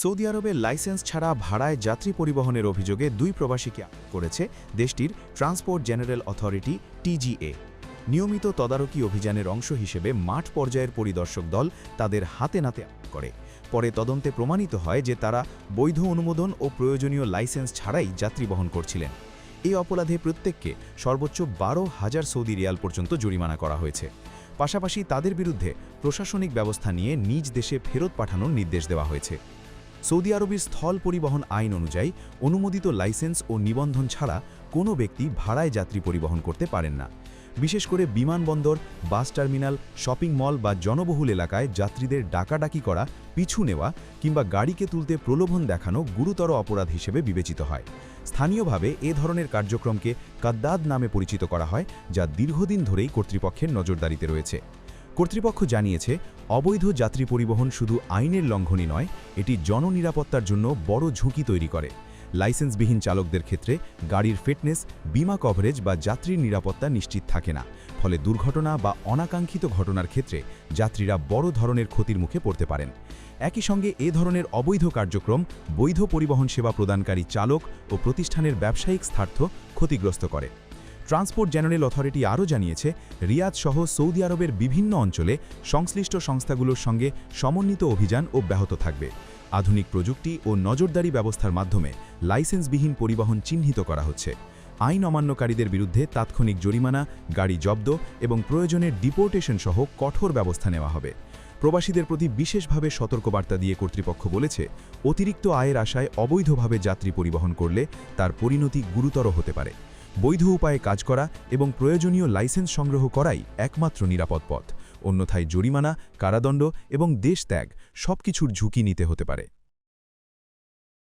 Saudi আরবের licence ছাড়া ভাড়ায় যাত্রী পরিবহনের অভিযোগে দুই প্রবাসীকে করেছে দেশটির ট্রান্সপোর্ট জেনারেল অথরিটি টিজিএ নিয়মিত তদারকি অভিযানের অংশ হিসেবে মাঠ পর্যায়ের পরিদর্শক দল তাদের হাতে নাতে করে। পরে তদন্তে প্রমাণিত হয় যে তারা বৈধ অনুমোদন ও প্রয়োজনীয় লাইসেন্স ছাড়াই যাত্রী বহন করছিলেন। এই অপরাধে প্রত্যেককে সর্বোচ্চ বারো হাজার সৌদি রিয়াল পর্যন্ত জরিমানা করা হয়েছে। পাশাপাশি তাদের বিরুদ্ধে প্রশাসনিক ব্যবস্থা নিয়ে নিজ দেশে ফেরত পাঠানোর নির্দেশ দেওয়া হয়েছে। সৌদি আরবের স্থল পরিবহন আইন অনুযায়ী অনুমোদিত লাইসেন্স ও নিবন্ধন ছাড়া কোনো ব্যক্তি ভাড়ায় যাত্রী পরিবহন করতে পারেন না। বিশেষ করে বিমানবন্দর বাস টার্মিনাল, শপিং মল বা জনবহুল এলাকায় যাত্রীদের ডাকাডাকি করা, পিছু নেওয়া কিংবা গাড়িকে তুলতে প্রলোভন দেখানো গুরুতর অপরাধ হিসেবে বিবেচিত হয়। স্থানীয়ভাবে এ ধরনের কার্যক্রমকে কাদ্দাদ নামে পরিচিত করা হয়, যা দীর্ঘদিন ধরেই কর্তৃপক্ষের নজরদারিতে রয়েছে। কর্তৃপক্ষ জানিয়েছে, অবৈধ যাত্রী পরিবহন শুধু আইনের লঙ্ঘনই নয়, এটি জননিরাপত্তার জন্য বড় ঝুঁকি তৈরি করে। লাইসেন্সবিহীন চালকদের ক্ষেত্রে গাড়ির ফিটনেস, বিমা কভারেজ বা যাত্রীর নিরাপত্তা নিশ্চিত থাকে না। ফলে দুর্ঘটনা বা অনাকাঙ্ক্ষিত ঘটনার ক্ষেত্রে যাত্রীরা বড় ধরনের ক্ষতির মুখে পড়তে পারেন। একই সঙ্গে এ ধরনের অবৈধ কার্যক্রম বৈধ পরিবহন সেবা প্রদানকারী চালক ও প্রতিষ্ঠানের ব্যবসায়িক স্বার্থ ক্ষতিগ্রস্ত করে। ট্রান্সপোর্ট জেনারেল অথরিটি আরও জানিয়েছে, রিয়াদ সহ সৌদি আরবের বিভিন্ন অঞ্চলে সংশ্লিষ্ট সংস্থাগুলোর সঙ্গে সমন্বিত অভিযান অব্যাহত থাকবে। আধুনিক প্রযুক্তি ও নজরদারি ব্যবস্থার মাধ্যমে লাইসেন্সবিহীন পরিবহন চিহ্নিত করা হচ্ছে। আইন অমান্যকারীদের বিরুদ্ধে তাৎক্ষণিক জরিমানা, গাড়ি জব্দ এবং প্রয়োজনের ডিপোর্টেশন সহ কঠোর ব্যবস্থা নেওয়া হবে। প্রবাসীদের প্রতি বিশেষভাবে সতর্কবার্তা দিয়ে কর্তৃপক্ষ বলেছে, অতিরিক্ত আয়ের আশায় অবৈধভাবে যাত্রী পরিবহন করলে তার পরিণতি গুরুতর হতে পারে। বৈধ উপায়ে কাজ করা এবং প্রয়োজনীয় লাইসেন্স সংগ্রহ করাই একমাত্র নিরাপদ পথ। অন্যথায় জরিমানা, কারাদণ্ড এবং দেশ ত্যাগ সবকিছুর ঝুঁকি নিতে হতে পারে।